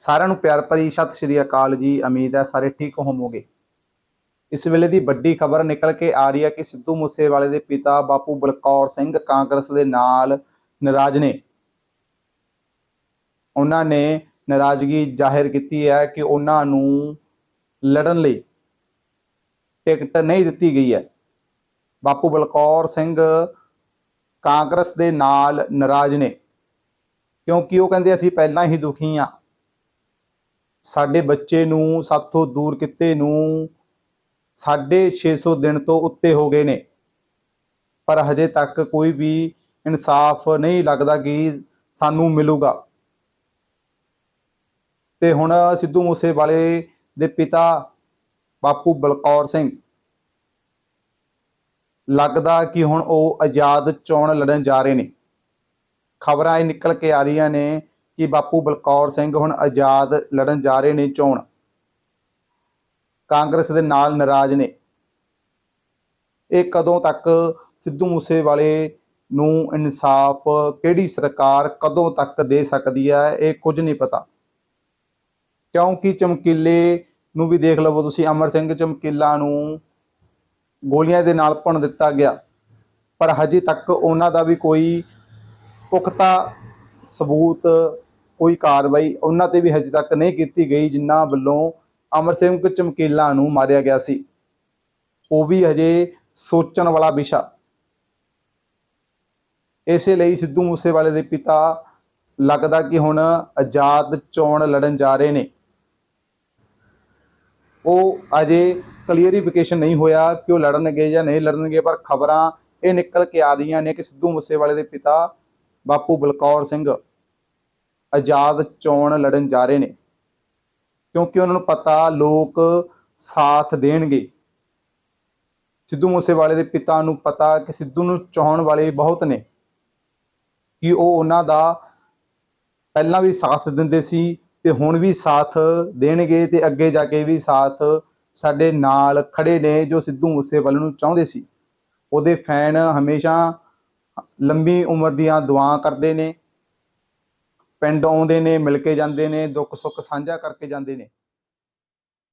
ਸਾਰਿਆਂ ਨੂੰ ਪਿਆਰ ਭਰੀ ਸਤਿ ਸ਼੍ਰੀ ਅਕਾਲ ਜੀ, ਉਮੀਦ ਹੈ ਸਾਰੇ ਠੀਕ ਹੋਵੋਗੇ। ਇਸ ਵੇਲੇ ਦੀ ਵੱਡੀ ਖਬਰ ਨਿਕਲ ਕੇ ਆ ਰਹੀ ਹੈ ਕਿ ਸਿੱਧੂ ਮੂਸੇਵਾਲੇ ਦੇ ਪਿਤਾ ਬਾਪੂ ਬਲਕੌਰ ਸਿੰਘ ਕਾਂਗਰਸ ਦੇ ਨਾਲ ਨਾਰਾਜ਼ ਨੇ। ਉਹਨਾਂ ਨੇ ਨਾਰਾਜ਼ਗੀ ਜ਼ਾਹਿਰ ਕੀਤੀ ਹੈ ਕਿ ਉਹਨਾਂ ਨੂੰ ਲੜਨ ਲਈ ਟਿਕਟ ਨਹੀਂ ਦਿੱਤੀ ਗਈ ਹੈ। ਬਾਪੂ ਬਲਕੌਰ ਸਿੰਘ ਕਾਂਗਰਸ ਦੇ ਨਾਲ ਨਾਰਾਜ਼ ਨੇ। ਕਿਉਂਕਿ ਉਹ ਕਹਿੰਦੇ, ਅਸੀਂ ਪਹਿਲਾਂ ਹੀ ਦੁਖੀ ਆ ਸਾਡੇ ਬੱਚੇ ਨੂੰ, ਸਾਥੋਂ ਦੂਰ ਕਿਤੇ ਨੂੰ 650 ਦਿਨ ਤੋਂ ਉੱਤੇ ਹੋ ਗਏ ਨੇ। ਪਰ ਹਜੇ ਤੱਕ ਕੋਈ ਵੀ ਇਨਸਾਫ ਨਹੀਂ ਲੱਗਦਾ ਕਿ ਸਾਨੂੰ ਮਿਲੂਗਾ। ਤੇ ਹੁਣ ਸਿੱਧੂ ਮੂਸੇਵਾਲੇ ਦੇ ਪਿਤਾ ਬਾਪੂ ਬਲਕੌਰ ਸਿੰਘ। ਲੱਗਦਾ ਕਿ ਹੁਣ ਉਹ ਆਜ਼ਾਦ ਚੋਣ ਲੜਨ ਜਾ ਰਹੇ ਨੇ। ਖਬਰਾਂ ਇਹ ਨਿਕਲ ਕੇ ਆ ਰਹੀਆਂ ਨੇ ਕਿ ਬਾਪੂ ਬਲਕੌਰ ਸਿੰਘ ਹੁਣ ਆਜ਼ਾਦ ਲੜਨ ਜਾ ਰਹੇ ਨੇ ਚੋਣ। ਕਾਂਗਰਸ ਦੇ ਨਾਲ ਨਾਰਾਜ਼ ਨੇ। ਇਹ ਕਦੋਂ ਤੱਕ ਸਿੱਧੂ ਮੂਸੇਵਾਲੇ ਨੂੰ ਇਨਸਾਫ ਕਿਹੜੀ ਸਰਕਾਰ ਕਦੋਂ ਤੱਕ ਦੇ ਸਕਦੀ ਹੈ, ਇਹ ਕੁਝ ਨਹੀਂ ਪਤਾ। ਕਿਉਂਕਿ ਚਮਕੀਲੇ ਨੂੰ ਵੀ ਦੇਖ ਲਵੋ ਤੁਸੀਂ, ਅਮਰ ਸਿੰਘ ਚਮਕੀਲਾ ਨੂੰ ਗੋਲੀਆਂ ਦੇ ਨਾਲ ਭੁੰਨ ਦਿੱਤਾ ਗਿਆ। ਪਰ ਹਜੇ ਤੱਕ ਉਹਨਾਂ ਦਾ ਵੀ ਕੋਈ ਪੁਖਤਾ ਸਬੂਤ ਕੋਈ ਕਾਰਵਾਈ ਉਹਨਾਂ ਤੇ ਵੀ ਹਜੇ ਤੱਕ ਨਹੀਂ ਕੀਤੀ ਗਈ, ਜਿਨ੍ਹਾਂ ਵੱਲੋਂ ਅਮਰ ਸਿੰਘ ਚਮਕੀਲਾ ਨੂੰ ਮਾਰਿਆ ਗਿਆ ਸੀ। ਉਹ ਵੀ ਹਜੇ ਸੋਚਣ ਵਾਲਾ ਵਿਸ਼ਾ। ਇਸੇ ਲਈ ਸਿੱਧੂ ਮੂਸੇਵਾਲੇ ਦੇ ਪਿਤਾ ਲੱਗਦਾ ਕਿ ਹੁਣ ਆਜ਼ਾਦ ਚੋਣ ਲੜਨ ਜਾ ਰਹੇ ਨੇ। ਉਹ ਅਜੇ ਕਲੀਅਰੀਫਿਕੇਸ਼ਨ ਨਹੀਂ ਹੋਇਆ ਕਿ ਉਹ ਲੜਨਗੇ ਜਾਂ ਨਹੀਂ ਲੜਨਗੇ, ਪਰ ਖਬਰਾਂ ਇਹ ਨਿਕਲ ਕੇ ਆ ਰਹੀਆਂ ਨੇ ਕਿ ਸਿੱਧੂ ਮੂਸੇਵਾਲੇ ਦੇ ਪਿਤਾ ਬਾਪੂ ਬਲਕੌਰ ਸਿੰਘ ਆਜ਼ਾਦ ਚੋਣ ਲੜਨ ਜਾ ਰਹੇ ਨੇ। ਕਿਉਂਕਿ ਉਹਨਾਂ ਨੂੰ ਪਤਾ ਲੋਕ ਸਾਥ ਦੇਣਗੇ। ਸਿੱਧੂ ਮੂਸੇਵਾਲੇ ਦੇ ਪਿਤਾ ਨੂੰ ਪਤਾ ਕਿ ਸਿੱਧੂ ਨੂੰ ਚਾਹਣ ਵਾਲੇ ਬਹੁਤ ਨੇ। ਕਿ ਉਹ ਉਹਨਾਂ ਦਾ ਪਹਿਲਾਂ ਵੀ ਸਾਥ ਦਿੰਦੇ ਸੀ ਤੇ ਹੁਣ ਵੀ ਸਾਥ ਦੇਣਗੇ ਤੇ ਅੱਗੇ ਜਾ ਕੇ ਵੀ ਸਾਥ ਸਾਡੇ ਨਾਲ ਖੜੇ ਨੇ ਜੋ ਸਿੱਧੂ ਮੂਸੇਵਾਲੇ ਨੂੰ ਚਾਹੁੰਦੇ ਸੀ। ਉਹਦੇ ਫੈਨ ਹਮੇਸ਼ਾ ਲੰਬੀ ਉਮਰ ਦੀਆਂ ਦੁਆਵਾਂ ਕਰਦੇ ਨੇ। ਪਿੰਡ ਆਉਂਦੇ ਨੇ ਮਿਲ ਕੇ ਜਾਂਦੇ ਨੇ ਦੁੱਖ ਸੁੱਖ ਸਾਂਝਾ ਕਰਕੇ ਜਾਂਦੇ ਨੇ।